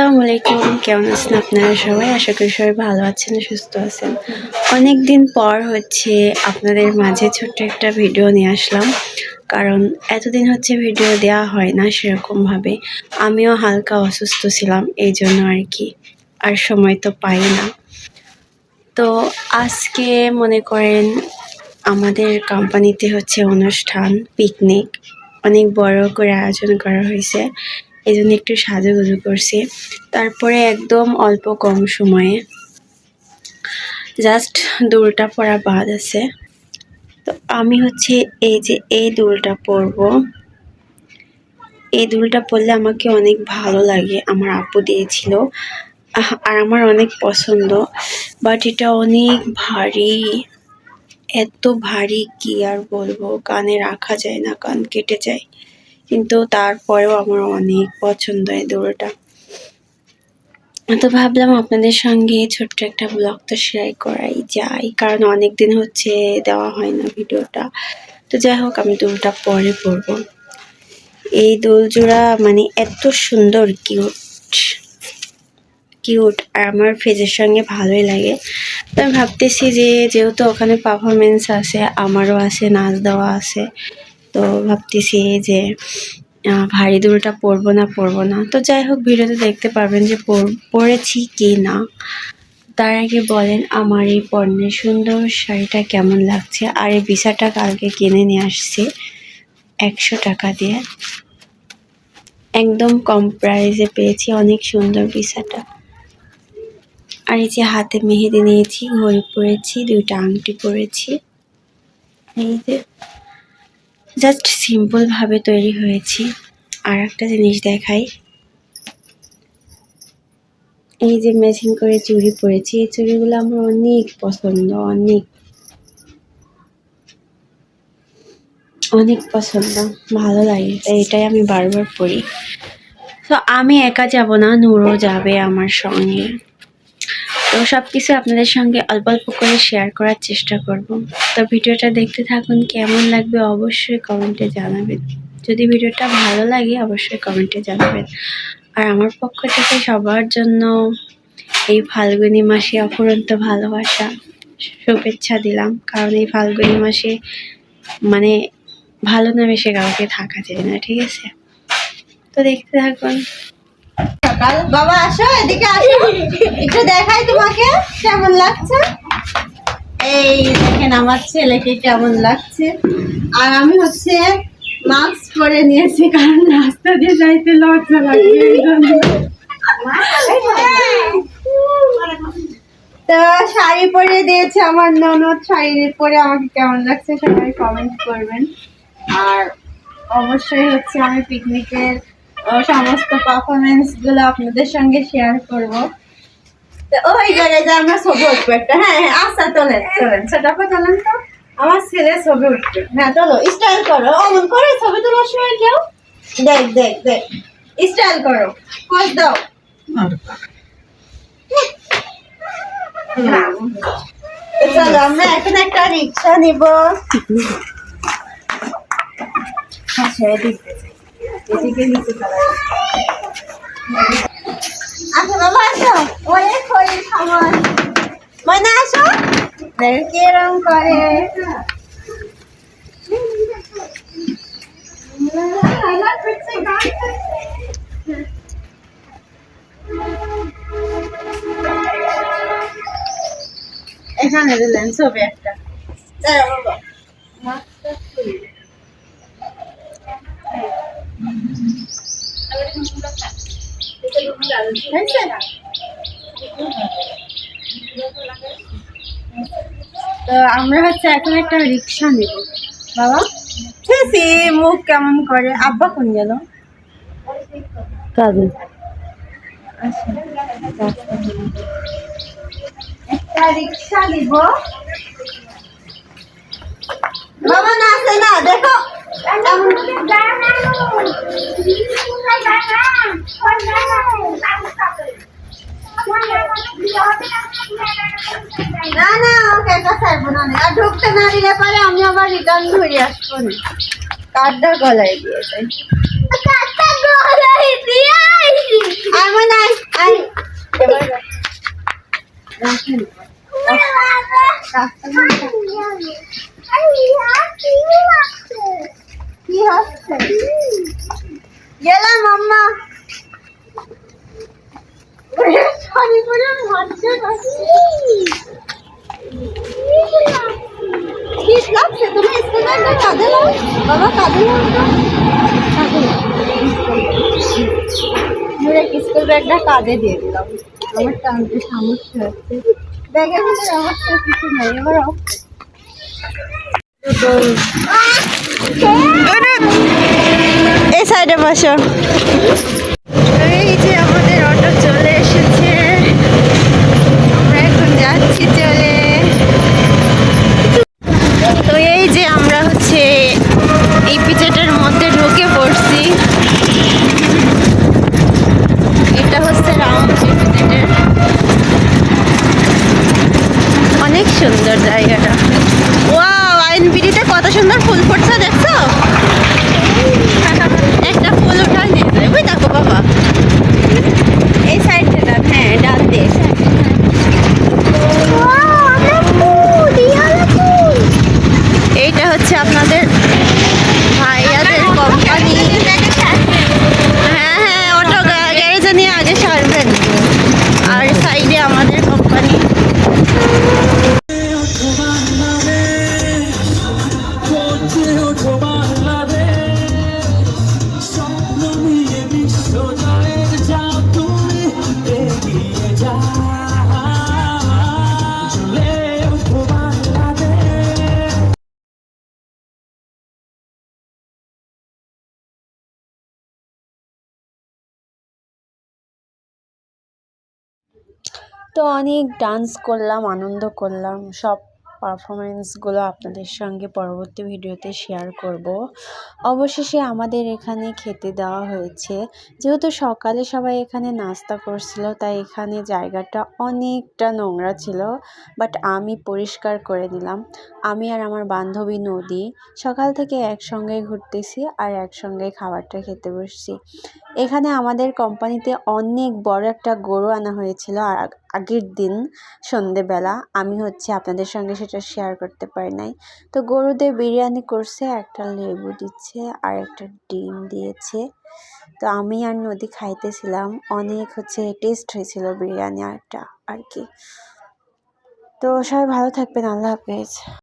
আসসালামু আলাইকুম। কেমন আছেন আপনারা সবাই? আশা করি সবাই ভালো আছেন, সুস্থ আছেন। অনেক দিন পর হচ্ছে আপনাদের মাঝে ছোট্ট একটা ভিডিও নিয়ে আসলাম। কারণ এতদিন হচ্ছে ভিডিও দেওয়া হয় না সেরকমভাবে। আমিও হালকা অসুস্থ ছিলাম, এই জন্য আর কি। আর সময় তো পাই না। তো আজকে মনে করেন আমাদের কোম্পানিতে হচ্ছে অনুষ্ঠান পিকনিক অনেক বড় করে আয়োজন করা হয়েছে। এই জন্য একটু সাজুগুজু করছি। তারপরে একদম অল্প কম সময়ে জাস্ট দুলটা পরা বাদ আছে। তো আমি হচ্ছে এই যে এই দুলটা পরবো। এই দুলটা পরলে আমাকে অনেক ভালো লাগে, আমার আপু দিয়েছিল। আর আমার অনেক পছন্দ বাট এটা অনেক ভারী, এত ভারী কি আর বলব? কানে রাখা যায় না, কান কেটে যায়। কিন্তু তারপরেও আমার অনেক পছন্দ এই দৌড়টা। তো ভাবলাম আপনাদের সঙ্গে ছোট্ট একটা ব্লগ তো শেয়ার করাই যায় কারণ অনেক দিন হচ্ছে দেওয়া হয় না ভিডিওটা। তো যাই হোক, আমি দোলটা পরে পরবো। এই দোল জোড়া মানে এত সুন্দর কিউট কিউট আর আমার ফেজের সঙ্গে ভালোই লাগে। তো আমি ভাবতেছি যে, যেহেতু ওখানে পারফরমেন্স আছে, আমারও আছে, নাচ দেওয়া আছে তো ভাবতেছি যে ভারী দুলটা পরবো না পরবো না। তো যাই হোক, ভিডিওতে দেখতে পারবেন যে পর- পরেছি কি না। তার আগে বলেন আমার এই পণ্যের সুন্দর শাড়িটা কেমন লাগছে। আর এই বিছাটা কালকে কিনে নিয়ে আসছি একশো টাকা দিয়ে। একদম কম প্রাইসে পেয়েছি, অনেক সুন্দর বিছাটা আর এই যে হাতে মেহেদি নিয়েছি, ঘড়ি পরেছি, দুইটা আংটি পরেছি। এই যে জাস্ট সিম্পল ভাবে তৈরি হয়েছি। আর একটা জিনিস দেখাই। এই যে ম্যাচিং করে চুড়ি পরেছি, এই চুড়িগুলো আমার অনেক পছন্দ, অনেক। অনেক পছন্দ, ভালো লাগে, তাই এটাই আমি বারবার পরি। তো আমি একা যাব না, নূরও যাবে আমার সঙ্গে। তো সব কিছু আপনাদের সঙ্গে অল্প অল্প করে শেয়ার করার চেষ্টা করব। তো ভিডিওটা দেখতে থাকুন, কেমন লাগবে অবশ্যই কমেন্টে জানাবেন। যদি ভিডিওটা ভালো লাগে, অবশ্যই কমেন্টে জানাবেন। আর আমার পক্ষ থেকে সবার জন্য এই ফাল্গুনি মাসে অফুরন্ত ভালোবাসা, শুভেচ্ছা দিলাম। কারণ এই ফাল্গুনি মাসে মানে ভালো না বেশি কাউকে থাকা যায় না, ঠিক আছে? তো দেখতে থাকুন। বাবা, আসো, এদিকে আসো। একটু দেখাই তোমাকে, কেমন লাগছে? এই দেখেন, আমার ছেলেকে কেমন লাগছে। আর আমি হচ্ছে মাস্ক পরে নিয়েছি, কারণ রাস্তা দিয়ে যাইতে লজ্জা লাগছে তো শাড়ি পরে দিয়েছে আমার ননদ, শাড়ি পরে আমাকে কেমন লাগছে সবাই কমেন্ট করবেন। আর অবশ্যই হচ্ছে আমি পিকনিকের সমস্ত পারফরমেন্সগুলো আপনাদের সঙ্গে শেয়ার করব। তো ওই জায়গায় যে আমরা ছবি উঠবো একটা। হ্যাঁ হ্যাঁ আচ্ছা তোলেন তোলেন। সেটা তোলেন তো। আমার ছেলে ছবি উঠবে। হ্যাঁ চলো স্টাইল করো। অমন করে ছবি তোলার সময় কেউ? দেখ দেখ দেখ। স্টাইল করো। পোজ দাও। চলো আমরা এখন একটা রিক্সা নিব। আচ্ছা এদিক নিচে চালাই আচ্ছা বাবা আসো অনেক হরির সময় ময়না আসো কিরম করে তো আমরা হচ্ছে এখন একটা রিক্সা নেব। বাবা? ঠিক মুখ কেমন করে? আব্বা কোন গেল কাজে একটা রিক্সা নিব বাবা না আছে না দেখো না না, ওকে ছাড়বো না আর ঢুকতে না দিলে পরে আমি আবার রিটার্ন ধরে আসব না। কার্ডটা গলায় দিয়ে যাই কার্ডটা গলায় দিয়ে আমার নাই আই রাখেন হচ্ছে গেলাম আম্মা ঠিক লাগছে তুমি স্কুল ব্যাগটা কাঁধে নাও? বাবা কাঁধে নাও তো কাঁধে নাও। আমরা স্কুল ব্যাগটা কাঁধে দিয়ে দিলাম। আমার টানতে সমস্যা হচ্ছে ব্যাগের ভিতরে অবস্থা কিছু নেই। এবার off এই তো অনেক ডান্স করলাম, আনন্দ করলাম। সব পারফরমেন্সগুলো আপনাদের সঙ্গে পরবর্তী ভিডিওতে শেয়ার করব। অবশেষে আমাদের এখানে খেতে দেওয়া হয়েছে। যেহেতু সকালে সবাই এখানে নাস্তা করছিল, তাই এখানে জায়গাটা অনেকটা নোংরা ছিল বাট আমি পরিষ্কার করে নিলাম। আমি আর আমার বান্ধবী নদী সকাল থেকে একসঙ্গে ঘুরতেছি আর একসঙ্গে খাবারটা খেতে বসছি। এখানে আমাদের কোম্পানিতে অনেক বড় একটা গরু আনা হয়েছিল, আর আগের দিন সন্ধেবেলা আমি হচ্ছে আপনাদের সঙ্গে সেটা শেয়ার করতে পারি নাই। তো গরুদের বিরিয়ানি করছে, একটা লেবু দিচ্ছে আর একটা ডিম দিয়েছে। তো আমি আর নদী খাইতেছিলাম, অনেক হচ্ছে টেস্ট হয়েছিল বিরিয়ানি আরটা আর কি। তো সবাই ভালো থাকবেন, আল্লাহ হাফেজ।